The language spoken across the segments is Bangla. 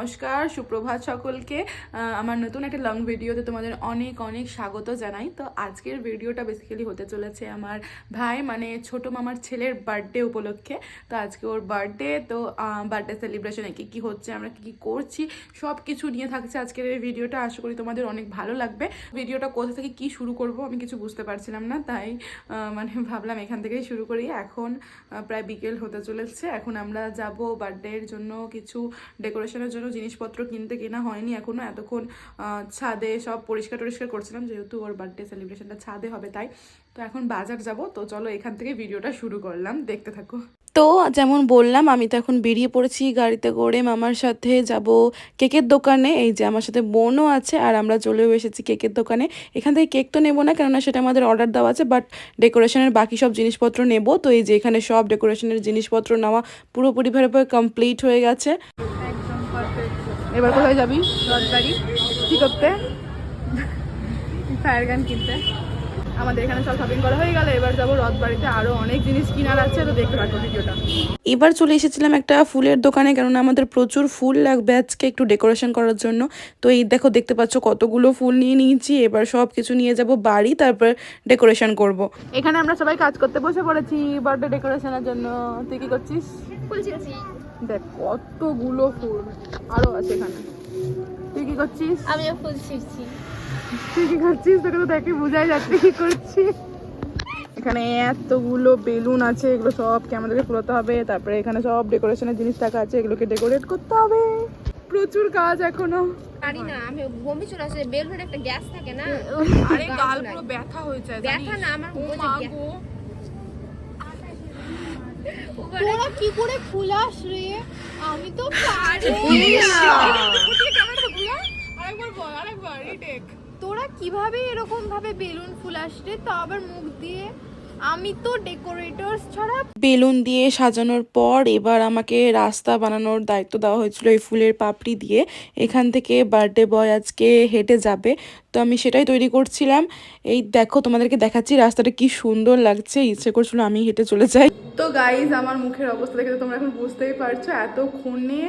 নমস্কার, সুপ্রভাত সকলকে। আমার নতুন একটা লং ভিডিওতে তোমাদের অনেক অনেক স্বাগত জানাই। তো আজকের ভিডিওটা বেসিক্যালি হতে চলেছে আমার ভাই মানে ছোট মামার ছেলের বার্থডে উপলক্ষে। তো আজকে ওর বার্থডে তো বার্থডে সেলিব্রেশনে কী কী হচ্ছে, আমরা কী কী করছি সব কিছু নিয়ে থাকছে আজকের এই ভিডিওটা আশা করি তোমাদের অনেক ভালো লাগবে। ভিডিওটা কোথা থেকে কি শুরু করব আমি কিছু বুঝতে পারছিলাম না, তাই মানে ভাবলাম এখান থেকেই শুরু করি। এখন প্রায় বিকেল হতে চলেছে। এখন আমরা যাব বার্থডের জন্য কিছু ডেকোরেশনের জন্য জিনিসপত্র কিনতে কেনা হয়নি এখনও। এতক্ষণ ছাদে সব পরিষ্কার টরিষ্কার করছিলাম, যেহেতু ওর বার্থডে সেলিব্রেশনটা ছাদে হবে তাই। তো এখন বাজার যাব, তো চলো এখান থেকে ভিডিওটা শুরু করলাম, দেখতে থাকো। তো যেমন বললাম, আমি তো এখন বেরিয়ে পড়েছি গাড়িতে করে, মামার সাথে যাব কেকের দোকানে। এই যে আমার সাথে বোনও আছে আর আমরা চলেও এসেছি কেকের দোকানে। এখান থেকে কেক তো নেব না, কেননা সেটা আমাদের অর্ডার দেওয়া আছে বাট ডেকোরেশনের বাকি সব জিনিসপত্র নেব। তো এই যে এখানে সব ডেকোরেশনের জিনিসপত্র নেওয়া পুরোপুরিভাবে কমপ্লিট হয়ে গেছে। এবার কোথায় যাবি? রথবাড়ি কি করতে? ফায়ার গান কিনতে। আমাদের এখানে সব শপিং করা হয়ে গেল এবার যাব রথবাড়িতে। আরও অনেক জিনিস কেনার আছে তো দেখতে পারব ভিডিওটা। এবার চলে এসেছিলাম একটা ফুলের দোকানে কেননা আমাদের প্রচুর ফুল লাগবে আজকে একটু ডেকোরেশন করার জন্য। তো এই দেখো দেখতে পাচ্ছ কতগুলো ফুল নিয়ে নিয়েছি এবার সব কিছু নিয়ে যাব বাড়ি তারপর ডেকোরেশন করব। এখানে আমরা সবাই কাজ করতে বসে পড়েছি বার্থডে ডেকোরেশনের জন্য। তুই কি করছিস? দেখ কতগুলো ফুল আরও আছে এখানে। তুই কি করছিস? আমিও ফুল ছিঁড়ছি। তুই কি করছিস? তোকে তো দেখে বোঝাই যাচ্ছে কি করছি। এখানে এতগুলো বেলুন আছে এগুলো সবকে আমাদেরকে ফুলাতে হবে। তারপরে এখানে সব ডেকোরেশনের জিনিস টাকা আছে এগুলোকে ডেকোরেট করতে হবে। প্রচুর কাজ এখনও। জানি না আমি বমি চলে আসে বেলুনের একটা গ্যাস থাকে না। আরে গাল পুরো ব্যথা হয়ে যায় ব্যথা না আমার ও বলছে মা গ্যাস। গো। তোরা কি করে ফুলাস রে? আমি তো পারি আরেকবার বল আরেকবার রিটেক তোরা কীভাবে এরকম ভাবে বেলুন ফুল আসলে তা আবার মুখ দিয়ে। আমি তো ডেকোরেটরস ছাড়া বেলুন দিয়ে সাজানোর পর এবার আমাকে রাস্তা বানানোর দায়িত্ব দেওয়া হয়েছিল এই ফুলের পাপড়ি দিয়ে। এখান থেকে বার্থডে বয় আজকে হেঁটে যাবে। তো আমি সেটাই তৈরি করছিলাম। এই দেখো তোমাদেরকে দেখাচ্ছি রাস্তাটা কি সুন্দর লাগছে। ইচ্ছে করছিল আমি হেঁটে চলে যাই। তো গাইজ আমার মুখের অবস্থা দেখে তোমরা এখন বুঝতেই পারছ। এতক্ষণে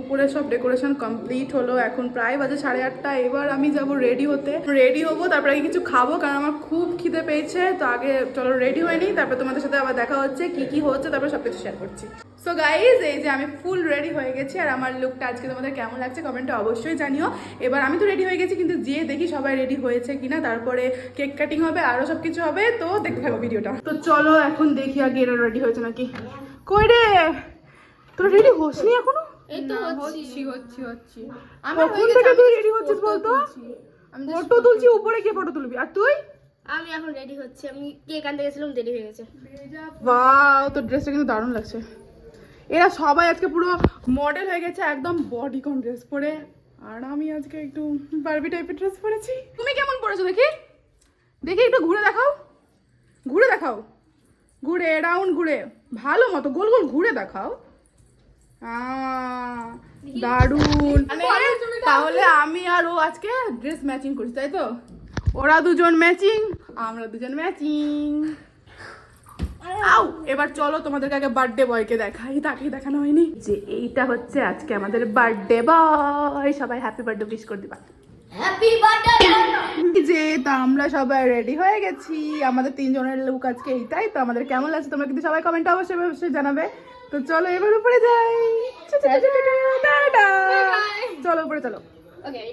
উপরে সব ডেকোরেশন কমপ্লিট হলো। এখন প্রায় বাজে সাড়ে আটটা। এবার আমি যাব রেডি হতে। রেডি হব তারপরে কিছু খাব কারণ আমার খুব খিদে পেয়েছে। তো আগে চলো রেডি হয়ে নিই তারপর তোমাদের সাথে আবার দেখা হচ্ছে কি কি হচ্ছে তারপরে সব কিছু শেয়ার করছি। সো গাইজ এই যে আমি ফুল রেডি হয়ে গেছি আর আমার লুকটা আজকে তোমাদের কেমন লাগছে কমেন্টে অবশ্যই জানিও। এবার আমি তো রেডি হয়ে গেছি কিন্তু যে দেখি সবাই রেডি হয়েছে কিনা তারপরে কেক কাটিং হবে আরও সব কিছু হবে তো দেখতে থাকো ভিডিওটা তো চলো এখন দেখি আগে এরা রেডি হয়েছে নাকি। কই রে? তোরা রেডি হসনি এখনও? এই তো হচ্ছি। হচ্ছি হচ্ছি কখন থেকে তুই রেডি হচ্ছিস বলতো? ফটো তুলছি উপরে গিয়ে ফটো তুলবি। আর তুই? আমি এখন রেডি হচ্ছে। আমি কেক আনতে গেছিলাম দেরি হয়ে গেছে। বাও তোর ড্রেসটা কিন্তু দারুণ লাগছে। এরা সবাই আজকে পুরো মডেল হয়ে গেছে একদম বডি কন ড্রেস পরে। আর আমি আজকে একটু বারবি টাইপের ড্রেস পরেছি। তুমি কেমন পরেছো দেখি? দেখি একটু ঘুরে দেখাও। ঘুরে দেখাও। ঘুরে রাউন্ড ঘুরে। ভালো মতো গোল গোল ঘুরে দেখাও। দারুণ। তাহলে আমি আর ও আজকে ড্রেস ম্যাচিং করছি তাই তো? ওরা দুজন ম্যাচিং আমরা দুজন ম্যাচিং। আও এবার চলো তোমাদেরকে আগে বার্থডে বয়কে দেখাই তাকে দেখানো হয়নি। যে এইটা হচ্ছে আজকে আমাদের বার্থডে বয় সবাই হ্যাপি বার্থডে উইশ করে দিবা। হ্যাপি বার্থডে যে তা আমরা সবাই রেডি হয়ে গেছি। আমাদের তিনজনের লুক আজকে এইটাই তো আমাদের কেমন লাগছে তোমরা কিন্তু সবাই কমেন্টে অবশ্যই অবশ্যই জানাবে। তো চলো এবার উপরে যাই। চলো উপরে চলো।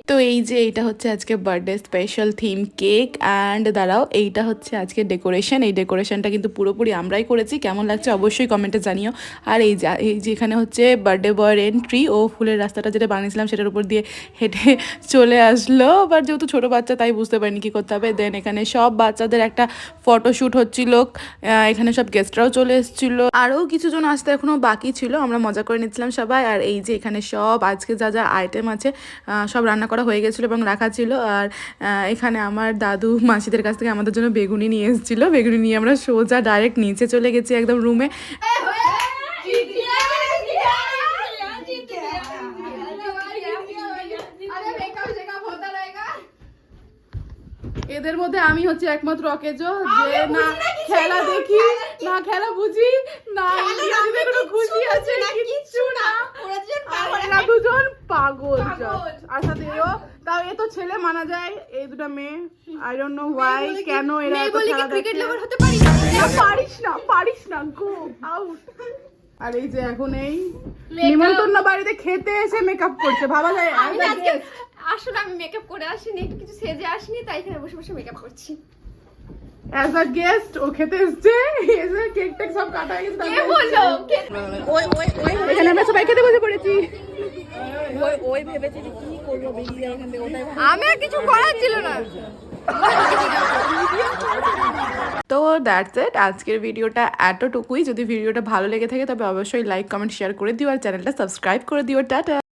তো এই যে এইটা হচ্ছে আজকে birthday special theme cake and দাঁড়াও এইটা হচ্ছে আজকে ডেকোরেশন এই ডেকোরেশনটা কিন্তু পুরোপুরি আমরাই করেছি। কেমন লাগছে অবশ্যই কমেন্টে জানিও। আর এই যে এই যে এখানে হচ্ছে বার্থডে বয়ের এন্ট্রি ও ফুলের রাস্তাটা যেটা বানিয়েছিলাম সেটার উপর দিয়ে হেঁটে চলে আসলো। বাট যেহেতু ছোটো বাচ্চা তাই বুঝতে পারিনি কী করতে হবে। দেন এখানে সব বাচ্চাদের একটা ফটোশ্যুট হচ্ছিল। এখানে সব গেস্টরাও চলে এসেছিল। আরও কিছুজন আসতে এখনও বাকি ছিল। আমরা মজা করে নিচ্ছিলাম সবাই। আর এই যে এখানে সব আজকে যা যা আইটেম আছে আহ, সব রান্না করা হয়ে গেছিল এবং রাখা ছিল। আর এখানে আমার দাদু মাসিদের কাছ থেকে আমাদের জন্য বেগুনি নিয়ে এসেছিল। বেগুনি নিয়ে আমরা সোজা ডাইরেক্ট নিচে চলে গেছি একদম রুমে এদের মধ্যে আমি হচ্ছে একমাত্র অকেজো যে না খেলা দেখি না খেলা বুঝি না কোনো খুশি আছে কিচ্ছু না। এরা দুজন পাগল। আর সাথে এও তাও এ তো ছেলে মানা যায় এই দুটো মেয়ে। আই ডোন্ট নো ওয়াই কেন এরা এত খেলা দেখে? হতে পারি? না, পারিস না পারিস না গো আউট আর এই যে এখন এই নিমন্ত্রণ বাড়িতে খেতে এসে মেকআপ করছে ভাবা যায় আমি আজকে আসলে আমি মেকআপ করে আসিনি একটু কিছু সেজে আসিনি তাই এখানে বসে বসে মেকআপ করছি। অ্যাজ আ গেস্ট ও খেতে এসছে এসে কেক টেক সব কাটা গেছে কে বলল? কে- এখানে আমরা সবাই খেতে বসে পড়েছি। আমি আর কিছু করার ছিল না তো দ্যাটস এট আজকের ভিডিওটা এতটুকুই। যদি ভিডিওটা ভালো লেগে থাকে, তবে অবশ্যই লাইক কমেন্ট শেয়ার করে দিও আর চ্যানেলটা সাবস্ক্রাইব করে দিও। টাটা!